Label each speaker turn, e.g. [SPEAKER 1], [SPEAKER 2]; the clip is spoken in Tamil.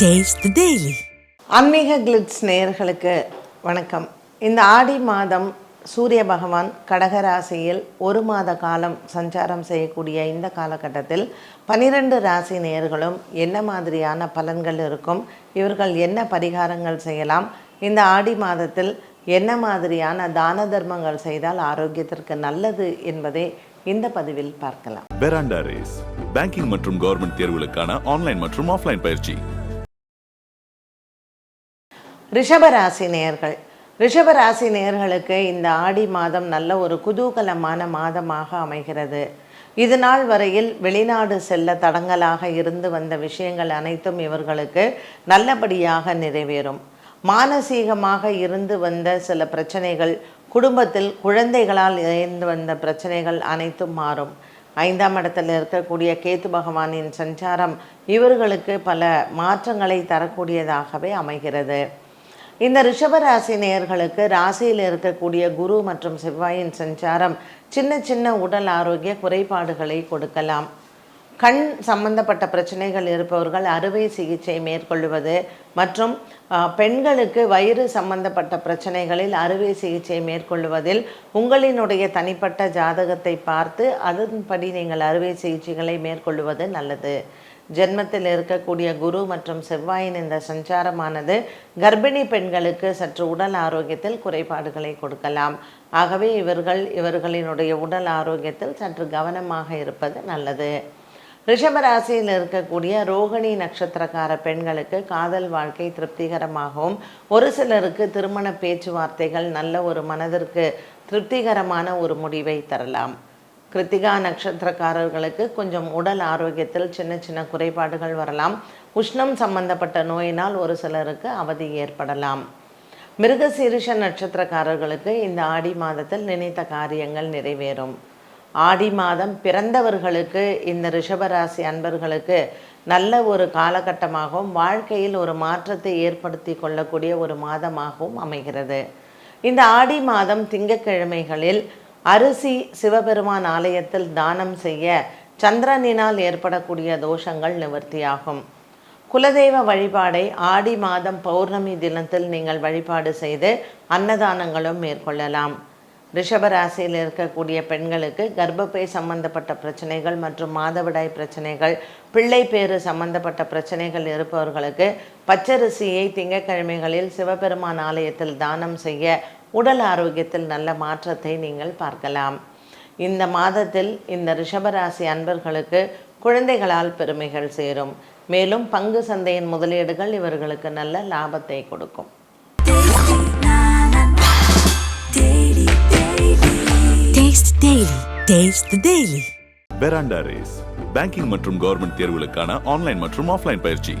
[SPEAKER 1] The Daily.
[SPEAKER 2] ஆன்மீக கிளிட்ஸ் நேயர்களுக்கு வணக்கம். இந்த ஆடி மாதம் சூரிய பகவான் கடக ராசியில் ஒரு மாத காலம் சஞ்சாரம் செய்யக்கூடிய இந்த காலகட்டத்தில் பனிரெண்டு ராசி நேயர்களும் என்ன மாதிரியான பலன்கள் இருக்கும் இவர்கள் என்ன பரிகாரங்கள் செய்யலாம் இந்த ஆடி மாதத்தில் என்ன மாதிரியான தான தர்மங்கள் செய்தால் ஆரோக்கியத்திற்கு நல்லது என்பதை இந்த பதிவில் பார்க்கலாம்.
[SPEAKER 3] பெராண்டா ரேஸ் பேங்கிங் மற்றும் கவர்மெண்ட் தேர்வுகளுக்கான ஆன்லைன் மற்றும் ஆஃப்லைன் பயிற்சி.
[SPEAKER 2] ரிஷபராசி நேயர்கள். ரிஷபராசி நேயர்களுக்கு இந்த ஆடி மாதம் நல்ல ஒரு குதூகலமான மாதமாக அமைகிறது. இது நாள் வரையில் வெளிநாடு செல்ல தடங்கலாக இருந்து வந்த விஷயங்கள் அனைத்தும் இவர்களுக்கு நல்லபடியாக நிறைவேறும். மானசீகமாக இருந்து வந்த சில பிரச்சனைகள் குடும்பத்தில் குழந்தைகளால் இருந்து வந்த பிரச்சனைகள் அனைத்தும் மாறும். ஐந்தாம் இடத்தில் இருக்கக்கூடிய கேத்து பகவானின் சஞ்சாரம் இவர்களுக்கு பல மாற்றங்களை தரக்கூடியதாகவே அமைகிறது. இந்த ரிஷபராசி நேயர்களுக்கு ராசியில் இருக்கக்கூடிய குரு மற்றும் செவ்வாயின் சஞ்சாரம் சின்ன சின்ன உடல் ஆரோக்கிய குறைபாடுகளை கொடுக்கலாம். கண் சம்பந்தப்பட்ட பிரச்சனைகள் இருப்பவர்கள் அறுவை சிகிச்சை மேற்கொள்வது மற்றும் பெண்களுக்கு வயிறு சம்பந்தப்பட்ட பிரச்சனைகளில் அறுவை சிகிச்சை மேற்கொள்வதில் உங்களினுடைய தனிப்பட்ட ஜாதகத்தை பார்த்து அதன்படி நீங்கள் அறுவை சிகிச்சைகளை மேற்கொள்வது நல்லது. ஜென்மத்தில் இருக்கக்கூடிய குரு மற்றும் செவ்வாயின் இந்த சஞ்சாரமானது கர்ப்பிணி பெண்களுக்கு சற்று உடல் ஆரோக்கியத்தில் குறைபாடுகளை கொடுக்கலாம். ஆகவே இவர்கள் இவர்களினுடைய உடல் ஆரோக்கியத்தில் சற்று கவனமாக இருப்பது நல்லது. ரிஷபராசியில் இருக்கக்கூடிய ரோகிணி நட்சத்திரக்கார பெண்களுக்கு காதல் வாழ்க்கை திருப்திகரமாகவும் ஒரு சிலருக்கு திருமண பேச்சுவார்த்தைகள் நல்ல ஒரு மனதிற்கு திருப்திகரமான ஒரு முடிவை தரலாம். கிருத்திகா நட்சத்திரக்காரர்களுக்கு கொஞ்சம் உடல் ஆரோக்கியத்தில் சின்ன சின்ன குறைபாடுகள் வரலாம். உஷ்ணம் சம்பந்தப்பட்ட நோயினால் ஒரு சிலருக்கு அவதி ஏற்படலாம். மிருகசீரிஷ நட்சத்திரக்காரர்களுக்கு இந்த ஆடி மாதத்தில் நினைத்த காரியங்கள் நிறைவேறும். ஆடி மாதம் பிறந்தவர்களுக்கு இந்த ரிஷபராசி அன்பர்களுக்கு நல்ல ஒரு காலகட்டமாகவும் வாழ்க்கையில் ஒரு மாற்றத்தை ஏற்படுத்தி கொள்ளக்கூடிய ஒரு மாதமாகவும் அமைகிறது. இந்த ஆடி மாதம் திங்கட்கிழமைகளில் அரிசி சிவபெருமான் ஆலயத்தில் தானம் செய்ய சந்திரனினால் ஏற்படக்கூடிய தோஷங்கள் நிவர்த்தியாகும். குலதெய்வ வழிபாடை ஆடி மாதம் பௌர்ணமி தினத்தில் நீங்கள் வழிபாடு செய்து அன்னதானங்களும் மேற்கொள்ளலாம். ரிஷபராசியில் இருக்கக்கூடிய பெண்களுக்கு கர்ப்பப்பை சம்பந்தப்பட்ட பிரச்சனைகள் மற்றும் மாதவிடாய் பிரச்சனைகள் பிள்ளை பேறு சம்பந்தப்பட்ட பிரச்சனைகள் இருப்பவர்களுக்கு பச்சரிசியை திங்கட்கிழமைகளில் சிவபெருமான் ஆலயத்தில் தானம் செய்ய உடல் ஆரோக்கியத்தில் நல்ல மாற்றத்தை நீங்கள் பார்க்கலாம் இந்த மாதத்தில் இந்த ரிஷபராசி அன்பர்களுக்கு குழந்தைகளால் பெருமைகள் சேரும் மேலும் பங்கு சந்தையின் முதலீடுகள் இவர்களுக்கு நல்ல லாபத்தை கொடுக்கும்
[SPEAKER 1] Taste Daily. Taste the Daily.
[SPEAKER 3] Veranda race banking மற்றும் கவர்மெண்ட் தேர்வுகளுக்கான ஆன்லைன் மற்றும் ஆஃப்லைன் பயிற்சி